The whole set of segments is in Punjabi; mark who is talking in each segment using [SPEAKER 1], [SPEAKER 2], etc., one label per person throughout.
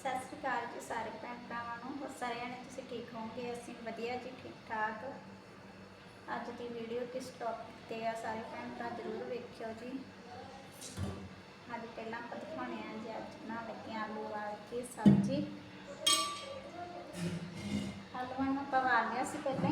[SPEAKER 1] ਸਤਿ ਸ਼੍ਰੀ ਅਕਾਲ ਜੀ ਸਾਰੇ ਭੈਣ ਭਰਾਵਾਂ ਨੂੰ। ਹੋਰ ਸਾਰਿਆਂ ਨੇ ਤੁਸੀਂ ਠੀਕ ਹੋਵੋਗੇ? ਅਸੀਂ ਵਧੀਆ ਜੀ ਠੀਕ ਠਾਕ ਅੱਜ ਦੀ ਵੀਡੀਓ ਕਿਸ ਟੌਪਿਕ ਤੇ ਆ ਸਾਰੇ ਭੈਣ ਭਰਾ ਜ਼ਰੂਰ ਵੇਖਿਓ ਜੀ। ਅੱਜ ਪਹਿਲਾਂ ਆਪਾਂ ਦਿਖਾਉਣੇ ਆ ਜੀ, ਅੱਜ ਬਣਾ ਲੱਗੇ ਆਂ ਆਲੂ ਵਾਲ ਦੀ ਸਬਜ਼ੀ। ਆਲੂਆਂ ਨੂੰ ਪਵਾ ਲਿਆ ਸੀ ਪਹਿਲਾਂ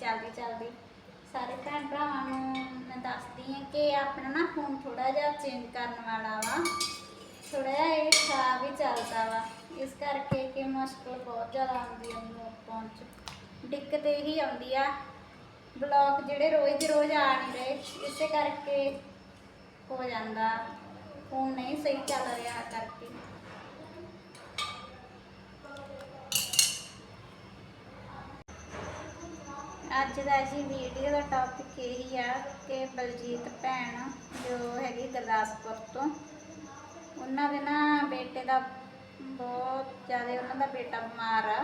[SPEAKER 1] ਚੱਲਦੀ ਚੱਲਦੀ। ਸਾਰੇ ਭੈਣ ਭਰਾਵਾਂ ਨੂੰ ਮੈਂ ਦੱਸਦੀ ਹਾਂ ਕਿ ਆਪਣਾ ਨਾ ਫੋਨ ਥੋੜਾ ਜਿਹਾ ਚੇਂਜ ਕਰਨ ਵਾਲਾ ਵਾ। ਥੋੜਾ ਜਿਹਾ ਇਹ ਖਰਾਬ ਹੀ ਚੱਲਦਾ ਵਾ। ਇਸ ਕਰਕੇ ਕਿ ਮੁਸ਼ਕਲ ਬਹੁਤ ਜ਼ਿਆਦਾ ਆਉਂਦੀ ਹੈ ਮੈਨੂੰ ਪਹੁੰਚ ਦਿੱਕਤ ਇਹੀ ਆਉਂਦੀ ਆ। ਬਲੌਗ ਜਿਹੜੇ ਰੋਜ਼ ਦੇ ਰੋਜ਼ ਆ ਨਹੀਂ ਰਹੇ, ਇਸੇ ਕਰਕੇ ਹੋ ਜਾਂਦਾ। ਫੋਨ ਨਹੀਂ ਸਹੀ ਚੱਲ ਰਿਹਾ ਕਰਕੇ ਅੱਜ ਦਾ ਜੀ ਵੀਡੀਓ ਦਾ ਟੌਪਿਕ ਇਹੀ ਆ ਕਿ ਬਲਜੀਤ ਭੈਣ ਜੋ ਹੈਗੀ ਗੁਰਦਾਸਪੁਰ ਤੋਂ, ਉਹਨਾਂ ਦੇ ਨਾ ਬੇਟੇ ਦਾ ਬਹੁਤ ਜ਼ਿਆਦਾ ਉਹਨਾਂ ਦਾ ਬੇਟਾ ਬਿਮਾਰ ਆ।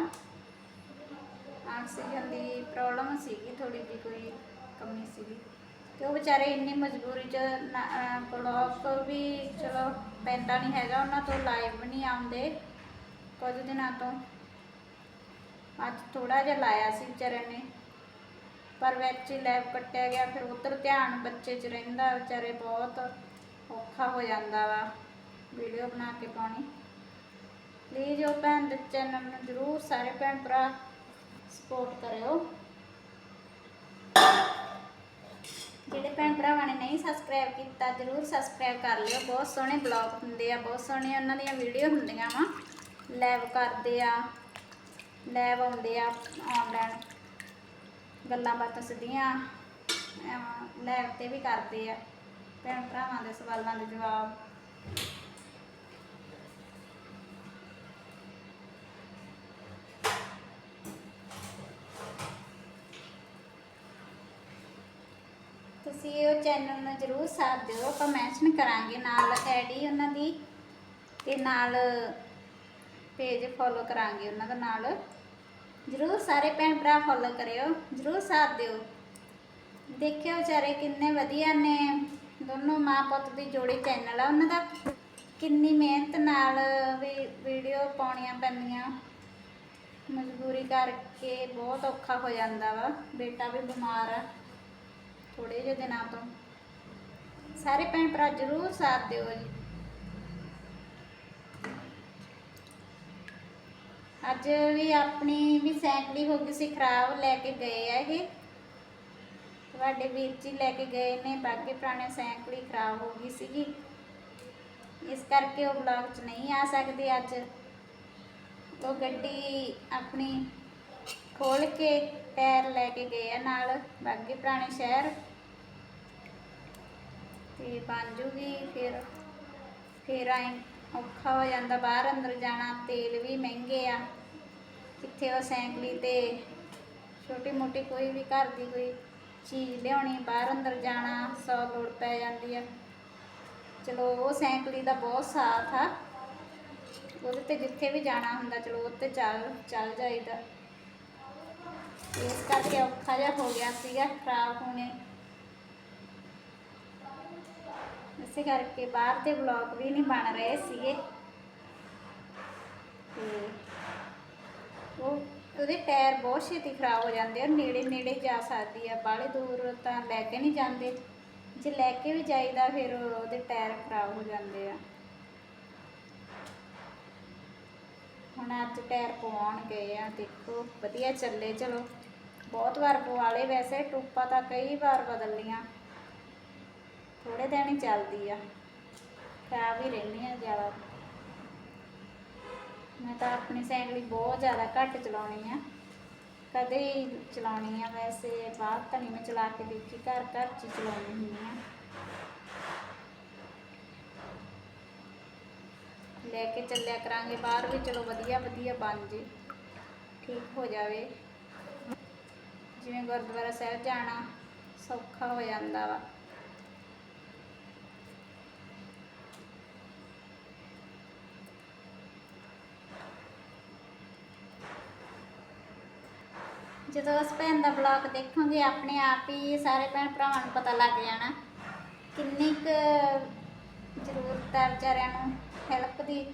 [SPEAKER 1] ਆਕਸੀਜਨ ਦੀ ਪ੍ਰੋਬਲਮ ਸੀਗੀ ਥੋੜੀ ਜਿਹੀ ਕੋਈ ਕਮੀ ਸੀਗੀ। ਤੇ ਉਹ ਵਿਚਾਰੇ ਇੰਨੀ ਮਜਬੂਰੀ ਚ ਬਲੌਗ ਵੀ ਚਲੋ ਪੈਂਦਾ ਨਹੀਂ ਹੈਗਾ, ਉਹਨਾਂ ਤੋਂ ਲਾਈਵ ਵੀ ਨਹੀਂ ਆਉਂਦੇ ਕੁਝ ਦਿਨਾਂ ਤੋਂ। ਅੱਜ ਥੋੜਾ ਜਿਹਾ ਲਾਇਆ ਸੀ ਵਿਚਾਰੇ ਨੇ। ਪਰ ਵਿੱਚ ਹੀ ਲੈਬ ਕੱਟਿਆ ਗਿਆ, ਫਿਰ ਉਧਰ ਧਿਆਨ ਬੱਚੇ 'ਚ ਰਹਿੰਦਾ ਵਿਚਾਰੇ ਬਹੁਤ ਔਖਾ ਹੋ ਜਾਂਦਾ ਵਾ। ਵੀਡੀਓ ਬਣਾ ਕੇ ਪਾਉਣੀ। ਪਲੀਜ਼ ਉਹ ਭੈਣ ਦੇ ਚੈਨਲ ਨੂੰ ਜਰੂਰ ਸਾਰੇ ਭੈਣ ਭਰਾ ਸਪੋਰਟ ਕਰਿਓ। ਜਿਹੜੇ ਭੈਣ ਭਰਾਵਾਂ ਨੇ ਨਹੀਂ ਸਬਸਕ੍ਰਾਈਬ ਕੀਤਾ, ਜਰੂਰ ਸਬਸਕ੍ਰਾਈਬ ਕਰ ਲਿਓ। ਬਹੁਤ ਸੋਹਣੇ ਬਲੌਗ ਹੁੰਦੇ ਆ, ਬਹੁਤ ਸੋਹਣੀਆਂ ਉਹਨਾਂ ਦੀਆਂ ਵੀਡੀਓ ਹੁੰਦੀਆਂ ਵਾ। ਲਾਈਵ ਕਰਦੇ ਆ ਲਾਈਵ ਆਉਂਦੇ ਆ ਆਨਲਾਈਨ ਗੱਲਾਂ ਬਾਤਾਂ ਸਿੱਧੀਆਂ ਲਾਈਵ ਤੇ ਵੀ ਕਰਦੇ ਆ, ਭੈਣ ਭਰਾਵਾਂ ਦੇ ਸਵਾਲਾਂ ਦੇ ਜਵਾਬ। ਤੁਸੀਂ ਉਹ ਚੈਨਲ ਨੂੰ ਜਰੂਰ ਸਾਥ ਦਿਓ ਆਪਾਂ ਮੈਂਸ਼ਨ ਕਰਾਂਗੇ ਨਾਲ ਆਈਡੀ ਉਹਨਾਂ ਦੀ ਤੇ ਨਾਲ ਪੇਜ ਫੋਲੋ ਕਰਾਂਗੇ ਉਹਨਾਂ ਦਾ ਨਾਲ। ਜਰੂਰ ਸਾਰੇ ਭੈਣ ਭਰਾ ਫੋਲੋ ਕਰਿਓ, ਜਰੂਰ ਸਾਥ ਦਿਓ। ਦੇਖਿਓ ਵਿਚਾਰੇ ਕਿੰਨੇ ਵਧੀਆ ਨੇ। ਦੋਨੋਂ ਮਾਂ ਪੁੱਤ ਦੀ ਜੋੜੀ ਚੈਨਲ ਆ, ਉਹਨਾਂ ਦਾ ਕਿੰਨੀ ਮਿਹਨਤ ਨਾਲ ਵੀ ਵੀਡੀਓ ਪਾਉਣੀਆਂ ਪੈਂਦੀਆਂ। ਮਜਬੂਰੀ ਕਰਕੇ ਬਹੁਤ ਔਖਾ ਹੋ ਜਾਂਦਾ ਵਾ, ਬੇਟਾ ਵੀ ਬਿਮਾਰ ਆ ਥੋੜੇ ਜਿਹੇ ਦਿਨਾਂ ਤੋਂ। ਸਾਰੇ ਭੈਣ ਭਰਾ ਜਰੂਰ ਸਾਥ ਦਿਓ ਜੀ। ਅੱਜ ਵੀ ਆਪਣੀ ਵੀ ਸਾਈਕਲ ਹੋ ਗਈ ਸੀ, ਖਰਾਬ ਲੈ ਕੇ ਗਏ ਆ ਇਹ। ਤੁਹਾਡੇ ਵੀਰ ਜੀ ਲੈ ਕੇ ਗਏ ਨੇ, ਬਾਕੀ ਪੁਰਾਣੇ ਸਾਈਕਲ ਹੀ ਖਰਾਬ ਹੋ ਗਈ ਸੀਗੀ। ਇਸ ਕਰਕੇ ਉਹ ਵਲੌਗ 'ਚ ਨਹੀਂ ਆ ਸਕਦੇ ਅੱਜ। ਉਹ ਗੱਡੀ ਆਪਣੀ ਖੋਲ ਕੇ ਟਾਇਰ ਲੈ ਕੇ ਗਏ ਆ ਨਾਲ ਬਾਗੇ ਪੁਰਾਣੇ ਸ਼ਹਿਰ। ਤੇ ਬਣ ਜੂਗੀ ਫਿਰ ਫਿਰ ਆਏ ਔਖਾ ਹੋ ਜਾਂਦਾ, ਬਾਹਰ ਅੰਦਰ ਜਾਣਾ ਤੇਲ ਵੀ ਮਹਿੰਗੇ ਆ। ਕਿੱਥੇ ਉਹ ਸੈਂਕਲੀ ਤੇ ਛੋਟੀ ਮੋਟੀ ਕੋਈ ਵੀ ਘਰ ਦੀ ਕੋਈ ਚੀਜ਼ ਲਿਆਉਣੀ, ਬਾਹਰ ਅੰਦਰ ਜਾਣਾ, ਸੌ ਲੋੜ ਪੈ ਜਾਂਦੀ ਆ। ਚਲੋ ਉਹ ਸੈਂਕਲੀ ਦਾ ਬਹੁਤ ਸਾਥ ਆ। ਉਹਦੇ ਤੇ ਜਿੱਥੇ ਵੀ ਜਾਣਾ ਹੁੰਦਾ, ਚਲੋ ਉੱਤੇ ਚੱਲ ਚੱਲ ਜਾਈਦਾ। ਇਸ ਕਰਕੇ ਔਖਾ ਜਿਹਾ ਹੋ ਗਿਆ ਸੀਗਾ, ਖਰਾਬ ਹੋਣੇ। ਇਸੇ ਕਰਕੇ ਬਾਹਰ ਦੇ ਵਲੌਗ ਵੀ ਨਹੀਂ ਬਣ ਰਹੇ ਸੀਗੇ। ਤੇ ਉਹ ਉਹਦੇ ਟਾਇਰ ਬਹੁਤ ਛੇਤੀ ਖਰਾਬ ਹੋ ਜਾਂਦੇ ਆ, ਨੇੜੇ ਨੇੜੇ ਜਾ ਸਕਦੀ ਆ, ਬਾਹਲੇ ਦੂਰ ਤਾਂ ਲੈ ਕੇ ਨਹੀਂ ਜਾਂਦੇ। ਜੇ ਲੈ ਕੇ ਵੀ ਜਾਈਦਾ ਫਿਰ ਉਹਦੇ ਟਾਇਰ ਖਰਾਬ ਹੋ ਜਾਂਦੇ ਆ। ਹੁਣ ਅੱਜ ਟਾਇਰ ਪਵਾਉਣ ਗਏ ਆ, ਦੇਖੋ, ਵਧੀਆ ਚੱਲੇ, ਚਲੋ। ਬਹੁਤ ਵਾਰ ਪਵਾ ਲਏ ਵੈਸੇ, ਟੂਪਾ ਤਾਂ ਕਈ ਵਾਰ ਬਦਲ ਲੀਆਂ ਥੋੜੇ ਦਿਨ ਹੀ ਚੱਲਦੀ ਆ। ਖਰਾਬ ਹੀ ਰਹਿੰਦੀ ਆ ਜ਼ਿਆਦਾ। ਮੈਂ ਤਾਂ ਆਪਣੀ ਸਾਈਕਲ ਬਹੁਤ ਜ਼ਿਆਦਾ ਘੱਟ ਚਲਾਉਣੀ ਆ। ਕਦੇ ਹੀ ਚਲਾਉਣੀ ਆ ਵੈਸੇ ਬਾਹਰ ਤਾਂ ਨਹੀਂ ਮੈਂ ਚਲਾ ਕੇ ਦੇਖੀ, ਘਰ ਘਰ ਚ ਹੀ ਚਲਾਉਣੀ ਹੁੰਦੀ ਆ। ਲੈ ਕੇ ਚੱਲਿਆ ਕਰਾਂਗੇ, ਬਾਹਰ ਵੀ ਚਲੋ ਵਧੀਆ ਵਧੀਆ ਬਣ ਜੇ, ਠੀਕ ਹੋ ਜਾਵੇ। ਜਿਵੇਂ ਗੁਰਦੁਆਰਾ ਸਾਹਿਬ ਜਾਣਾ ਸੌਖਾ ਹੋ ਜਾਂਦਾ ਵਾ। ਜਦੋਂ ਅਸੀਂ ਭੈਣ ਦਾ ਬਲੌਗ ਦੇਖੋਗੇ, ਆਪਣੇ ਆਪ ਹੀ ਸਾਰੇ ਭੈਣ ਭਰਾਵਾਂ ਨੂੰ ਪਤਾ ਲੱਗ ਜਾਣਾ ਕਿੰਨੀ ਕੁ ਜ਼ਰੂਰਤ ਹੈ ਵਿਚਾਰਿਆਂ ਨੂੰ ਹੈਲਪ ਦੀ।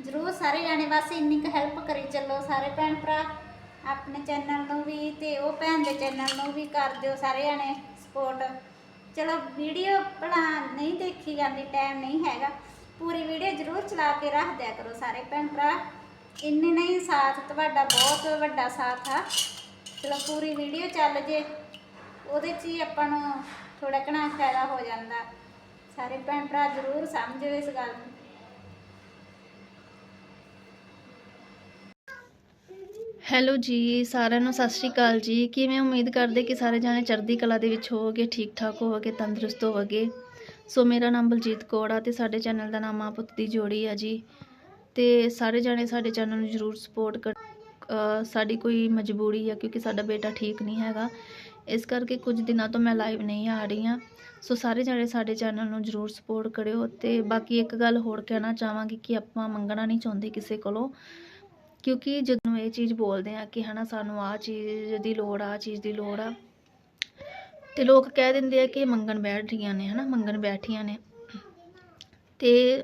[SPEAKER 1] ਜ਼ਰੂਰ ਸਾਰੇ ਜਾਣੇ ਬਸ ਇੰਨੀ ਕੁ ਹੈਲਪ ਕਰੀ ਚੱਲੋ। ਸਾਰੇ ਭੈਣ ਭਰਾ ਆਪਣੇ ਚੈਨਲ ਨੂੰ ਵੀ ਤੇ ਉਹ ਭੈਣ ਦੇ ਚੈਨਲ ਨੂੰ ਵੀ ਕਰ ਦਿਓ। ਸਾਰੇ ਜਾਣੇ ਸਪੋਰਟ ਚਲੋ ਵੀਡੀਓ ਭਲਾ ਨਹੀਂ ਦੇਖੀ ਜਾਂਦੀ ਟਾਈਮ ਨਹੀਂ ਹੈਗਾ। ਪੂਰੀ ਵੀਡੀਓ ਜ਼ਰੂਰ ਚਲਾ ਕੇ ਰੱਖ ਦਿਆ ਕਰੋ ਸਾਰੇ ਭੈਣ ਭਰਾ। ਇੰਨੇ ਨਹੀਂ, ਸਾਥ ਤੁਹਾਡਾ ਬਹੁਤ ਵੱਡਾ ਸਾਥ ਆ। ਚਲੋ ਪੂਰੀ ਵੀਡੀਓ ਚੱਲ ਜੇ। ਉਹਦੇ 'ਚ ਹੀ ਆਪਾਂ ਨੂੰ ਥੋੜਾ ਘਣਾ ਫਾਇਦਾ ਹੋ ਜਾਂਦਾ। ਸਾਰੇ ਭੈਣ ਭਰਾ ਜ਼ਰੂਰ ਸਮਝੋ ਇਸ ਗੱਲ ਨੂੰ।
[SPEAKER 2] ਹੈਲੋ ਜੀ, ਸਾਰਿਆਂ ਨੂੰ ਸਤਿ ਸ਼੍ਰੀ ਅਕਾਲ ਜੀ। ਕਿਵੇਂ ਉਮੀਦ ਕਰਦੇ ਕਿ ਸਾਰੇ ਜਾਣੇ ਚੜ੍ਹਦੀ ਕਲਾ ਦੇ ਵਿੱਚ ਹੋਵੋਗੇ ਠੀਕ ਠਾਕ ਹੋਵੋਗੇ, ਤੰਦਰੁਸਤ ਹੋਵੋਗੇ? ਸੋ ਮੇਰਾ ਨਾਮ ਬਲਜੀਤ ਕੌਰ ਆ ਤੇ ਸਾਡੇ ਚੈਨਲ ਦਾ ਨਾਮ ਆ ਪੁੱਤ ਦੀ ਜੋੜੀ ਆ ਜੀ। ਤੇ ਸਾਰੇ ਜਾਣੇ ਸਾਡੇ ਚੈਨਲ ਨੂੰ ਜਰੂਰ ਸਪੋਰਟ ਕਰ ਸਾਡੀ ਕੋਈ ਮਜਬੂਰੀ ਆ ਕਿਉਂਕਿ ਸਾਡਾ ਬੇਟਾ ਠੀਕ ਨਹੀਂ ਹੈਗਾ, ਇਸ ਕਰਕੇ ਕੁਝ ਦਿਨਾਂ ਤੋਂ ਮੈਂ ਲਾਈਵ ਨਹੀਂ ਆ ਰਹੀ ਹਾਂ। ਸੋ ਸਾਰੇ ਜਾਣੇ ਸਾਡੇ ਚੈਨਲ ਨੂੰ ਜਰੂਰ ਸਪੋਰਟ ਕਰਿਓ ਤੇ ਬਾਕੀ ਇੱਕ ਗੱਲ ਹੋਰ ਕਹਿਣਾ ਚਾਹਾਂਗੀ ਕਿ ਆਪਾਂ ਮੰਗਣਾ ਨਹੀਂ ਚਾਹੁੰਦੇ ਕਿਸੇ ਕੋਲੋਂ, ਕਿਉਂਕਿ ਜਦੋਂ ਇਹ ਚੀਜ਼ ਬੋਲਦੇ ਆ ਕਿ ਹਨਾ ਸਾਨੂੰ ਆਹ ਚੀਜ਼ ਦੀ ਲੋੜ ਆ ਆਹ ਚੀਜ਼ ਦੀ ਲੋੜ ਆ, ਤੇ ਲੋਕ ਕਹਿ ਦਿੰਦੇ ਆ ਕਿ ਮੰਗਣ ਬੈਠ ਰਹੀਆਂ ਨੇ, ਹਨਾ ਮੰਗਣ ਬੈਠੀਆਂ ਨੇ। ਤੇ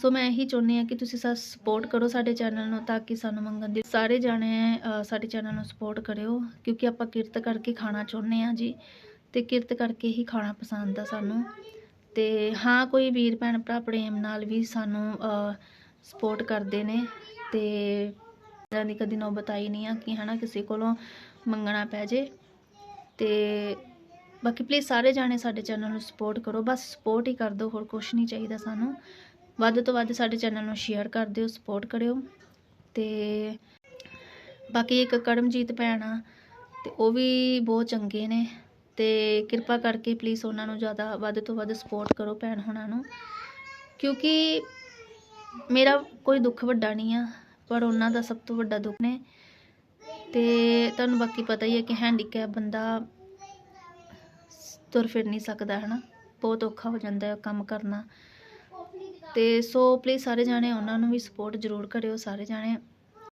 [SPEAKER 2] ਸੋ ਮੈਂ ਇਹੀ ਚਾਹੁੰਦੀ ਆ ਕਿ ਤੁਸੀਂ ਸਾ ਸਪੋਰਟ ਕਰੋ ਸਾਡੇ ਚੈਨਲ ਨੂੰ ਤਾਂ ਕਿ ਸਾਨੂੰ ਮੰਗਣ ਦੀ ਸਾਰੇ ਜਾਣੇ ਸਾਡੇ ਚੈਨਲ ਨੂੰ ਸਪੋਰਟ ਕਰਿਓ, ਕਿਉਂਕਿ ਆਪਾਂ ਕਿਰਤ ਕਰਕੇ ਖਾਣਾ ਚਾਹੁੰਦੇ ਆ ਜੀ ਤੇ ਕਿਰਤ ਕਰਕੇ ਹੀ ਖਾਣਾ ਪਸੰਦ ਆ ਸਾਨੂੰ। ਤੇ ਹਾਂ, ਕੋਈ ਵੀਰ ਭੈਣ ਭਰਾ ਪ੍ਰੇਮ ਨਾਲ ਵੀ ਸਾਨੂੰ ਸਪੋਰਟ ਕਰਦੇ ਨੇ ਤੇ ਇਦਾਂ ਦੀ ਕਦੀ ਨੌਬਤ ਆਈ ਨਹੀਂ ਆ ਕਿ ਹਨਾ ਕਿਸੇ ਕੋਲੋਂ ਮੰਗਣਾ ਪੈ ਜੇ। ਤੇ ਬਾਕੀ ਪਲੀਜ਼ ਸਾਰੇ ਜਾਣੇ ਸਾਡੇ ਚੈਨਲ ਨੂੰ ਸਪੋਰਟ ਕਰੋ, ਬਸ ਸਪੋਰਟ ਹੀ ਕਰ ਦਿਓ, ਹੋਰ ਕੁਝ ਨਹੀਂ ਚਾਹੀਦਾ ਸਾਨੂੰ। ਵੱਧ ਤੋਂ ਵੱਧ ਸਾਡੇ ਚੈਨਲ ਨੂੰ ਸ਼ੇਅਰ ਕਰ ਦਿਓ ਸਪੋਰਟ ਕਰਿਓ ਤੇ ਬਾਕੀ ਇੱਕ ਕਰਮਜੀਤ ਭੈਣ ਆ ਤੇ ਉਹ ਵੀ ਬਹੁਤ ਚੰਗੇ ਨੇ ਤੇ ਕਿਰਪਾ ਕਰਕੇ ਪਲੀਜ਼ ਉਹਨਾਂ ਨੂੰ ਜ਼ਿਆਦਾ ਵੱਧ ਤੋਂ ਵੱਧ ਸਪੋਰਟ ਕਰੋ ਭੈਣ ਹੁਣਾਂ ਨੂੰ ਕਿਉਂਕਿ ਮੇਰਾ ਕੋਈ ਦੁੱਖ ਵੱਡਾ ਨਹੀਂ ਆ, ਪਰ ਉਹਨਾਂ ਦਾ ਸਭ ਤੋਂ ਵੱਡਾ ਦੁੱਖ ਨੇ ਤੇ ਤੁਹਾਨੂੰ ਬਾਕੀ ਪਤਾ ਹੀ ਹੈ ਕਿ ਹੈਂਡੀਕੈਪ ਬੰਦਾ ਤੁਰ ਫਿਰ ਨਹੀਂ ਸਕਦਾ ਹਨਾ, ਬਹੁਤ ਔਖਾ ਹੋ ਜਾਂਦਾ ਹੈ ਕੰਮ ਕਰਨਾ। ਤੇ ਸੋ ਪਲੀਜ਼ ਸਾਰੇ ਜਾਣੇ ਉਹਨਾਂ ਨੂੰ ਵੀ ਸਪੋਰਟ ਜ਼ਰੂਰ ਕਰਿਓ, ਸਾਰੇ ਜਾਣੇ।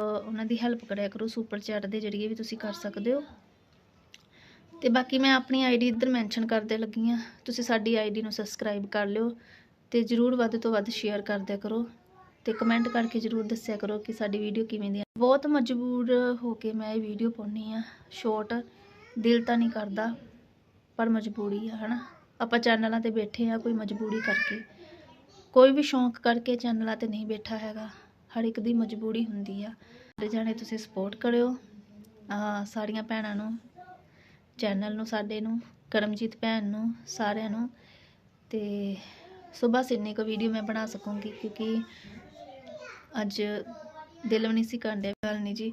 [SPEAKER 2] ਉਹਨਾਂ ਦੀ ਹੈਲਪ ਕਰਿਆ ਕਰੋ ਸੁਪਰ ਚੈਟ ਦੇ ਜਰੀਏ ਵੀ ਤੁਸੀਂ ਕਰ ਸਕਦੇ ਹੋ। ਤੇ ਬਾਕੀ ਮੈਂ ਆਪਣੀ ਆਈਡੀ ਇੱਧਰ ਮੈਂਸ਼ਨ ਕਰਦੇ ਲੱਗੀ ਆ ਤੁਸੀਂ ਸਾਡੀ ਆਈਡੀ ਨੂੰ ਸਬਸਕ੍ਰਾਈਬ ਕਰ ਲਿਓ ਤੇ ਜਰੂਰ ਵੱਧ ਤੋਂ ਵੱਧ ਸ਼ੇਅਰ ਕਰਦਿਆ ਕਰੋ ਤੇ ਕਮੈਂਟ ਕਰਕੇ ਜਰੂਰ ਦੱਸਿਆ ਕਰੋ ਕਿ ਸਾਡੀ ਵੀਡੀਓ ਕਿਵੇਂ ਦੀ ਆ ਬਹੁਤ ਮਜਬੂਰ ਹੋ ਕੇ ਮੈਂ ਇਹ ਵੀਡੀਓ ਪਾਉਣੀ ਆ ਸ਼ਾਰਟ ਦਿਲ ਤਾਂ ਨਹੀਂ ਕਰਦਾ, ਪਰ ਮਜਬੂਰੀ ਆ, ਹਨਾ? ਆਪਾਂ ਚੈਨਲਾਂ ਤੇ ਬੈਠੇ ਆ ਕੋਈ ਮਜਬੂਰੀ ਕਰਕੇ। ਕੋਈ ਵੀ ਸ਼ੌਂਕ ਕਰਕੇ ਚੈਨਲਾਂ ਤੇ ਨਹੀਂ ਬੈਠਾ ਹੈਗਾ, ਹਰ ਇੱਕ ਦੀ ਮਜਬੂਰੀ ਹੁੰਦੀ ਆ। ਸਾਰੇ ਜਾਣੇ ਤੁਸੀਂ ਸਪੋਰਟ ਕਰਿਓ। ਸਾਰੀਆਂ ਭੈਣਾਂ ਨੂੰ, ਚੈਨਲ ਨੂੰ, ਸਾਡੇ ਨੂੰ, ਕਰਮਜੀਤ ਭੈਣ ਨੂੰ, ਸਾਰਿਆਂ ਨੂੰ। ਤੇ ਸੋ ਬਸ ਇੰਨੀ ਕੁ ਵੀਡੀਓ ਮੈਂ ਬਣਾ ਸਕੂੰਗੀ ਕਿਉਂਕਿ ਅੱਜ ਦਿਲ ਵੀ ਨਹੀਂ ਸੀ ਕਰਨ ਡਿਆ ਗੱਲ ਨਹੀਂ ਜੀ।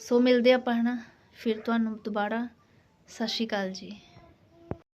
[SPEAKER 2] ਸੋ ਮਿਲਦੇ ਆਪਾਂ ਹਨਾ, ਫਿਰ ਤੁਹਾਨੂੰ ਦੁਬਾਰਾ। ਸਤਿ ਸ਼੍ਰੀ ਅਕਾਲ ਜੀ।